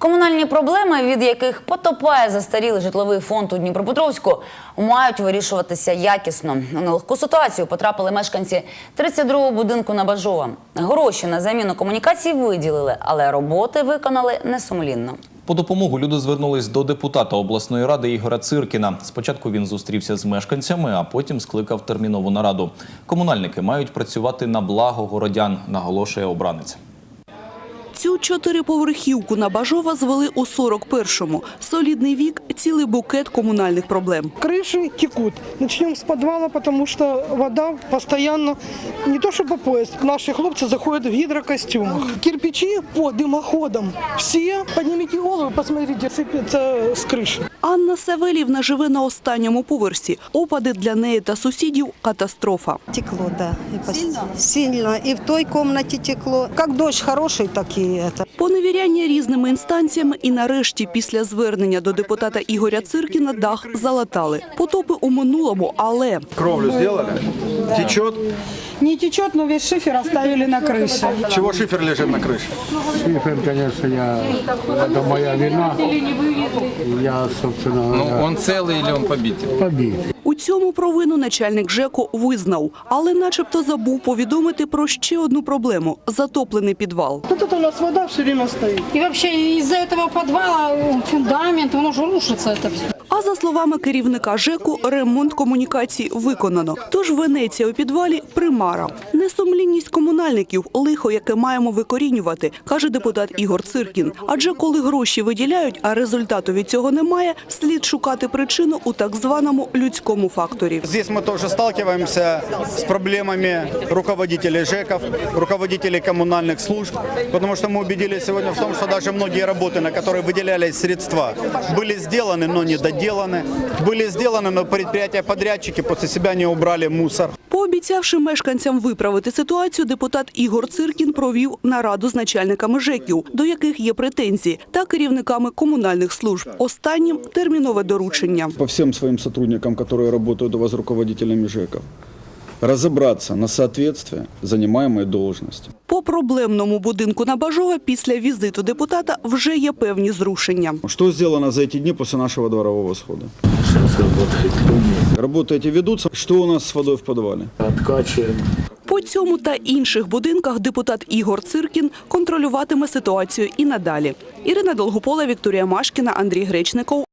Комунальні проблеми, від яких потопає застарілий житловий фонд у Дніпропетровську, мають вирішуватися якісно. У нелегку ситуацію потрапили мешканці 32-го будинку на Бажова. Гроші на заміну комунікацій виділили, але роботи виконали несумлінно. По допомогу люди звернулись до депутата обласної ради Ігоря Циркіна. Спочатку він зустрівся з мешканцями, а потім скликав термінову нараду. Комунальники мають працювати на благо городян, наголошує обранець. Цю чотириповерхівку на Бажова звели у 41-му. Солідний вік – цілий букет комунальних проблем. Крыши текут. Начнем с подвала, потому что вода постоянно, не то что по пояс, наши хлопцы заходят в гидрокостюмах. Кирпичи по дымоходам. Все, поднимите голову, посмотрите, сыпется с крыши. Анна Савелівна живе на останньому поверсі. Опади для неї та сусідів – катастрофа. Текло, да. И пос- Сильно. И в той комнате текло. Как дождь хороший, так и это. Поневіряння різними інстанціями і нарешті після звернення до депутата Ігоря Циркіна дах залатали. Потопи у минулому, але Кровлю сделали? Течет? Не течет, но весь шифер оставили на крыше. Чего шифер лежит на крыше? Шифер, конечно, я, это моя вина. Я, собственно Ну, говоря, он целый или он побитый? побит. у цьому провину начальник ЖЕКу визнав, але начебто забув повідомити про ще одну проблему – затоплений підвал. Вот это у нас вода все время стоит. И вообще из-за этого подвала э, фундамент, он уже рушится это все. А за словами керівника ЖЕКу, ремонт комунікацій виконано. Тож Венеція у підвалі – примара. Несумлінність комунальників – лихо, яке маємо викорінювати, каже депутат Ігор Циркін. Адже коли гроші виділяють, а результату від цього немає, слід шукати причину у так званому людському факторі. Здесь мы тоже сталкиваемся с проблемами руководителей ЖЭКов, руководителей коммунальных служб, потому что мы убедились сегодня в том, что даже многие работы, на которые выделялись средства, были сделаны, но не доделаны, были сделаны, но предприятия-подрядчики после себя не убрали мусор. Пообіцявши мешканцям виправити ситуацію, депутат Ігор Циркін провів нараду з начальниками ЖЕКів, до яких є претензії, та керівниками комунальних служб. Останнім – термінове доручення. по всем своим сотрудникам, которые работают у вас руководителями ЖЭКов, разобраться на соответствие занимаемой должности. По проблемному будинку на Бажова після візиту депутата вже є певні зрушення. Что сделано за эти дни после нашего дворового схода? Работы эти ведутся. Что у нас с водой в подвале? Откачиваем. По цьому та інших будинках депутат Ігор Циркін контролюватиме ситуацію і надалі. Ірина Долгопола, Вікторія Машкіна, Андрій Гречников.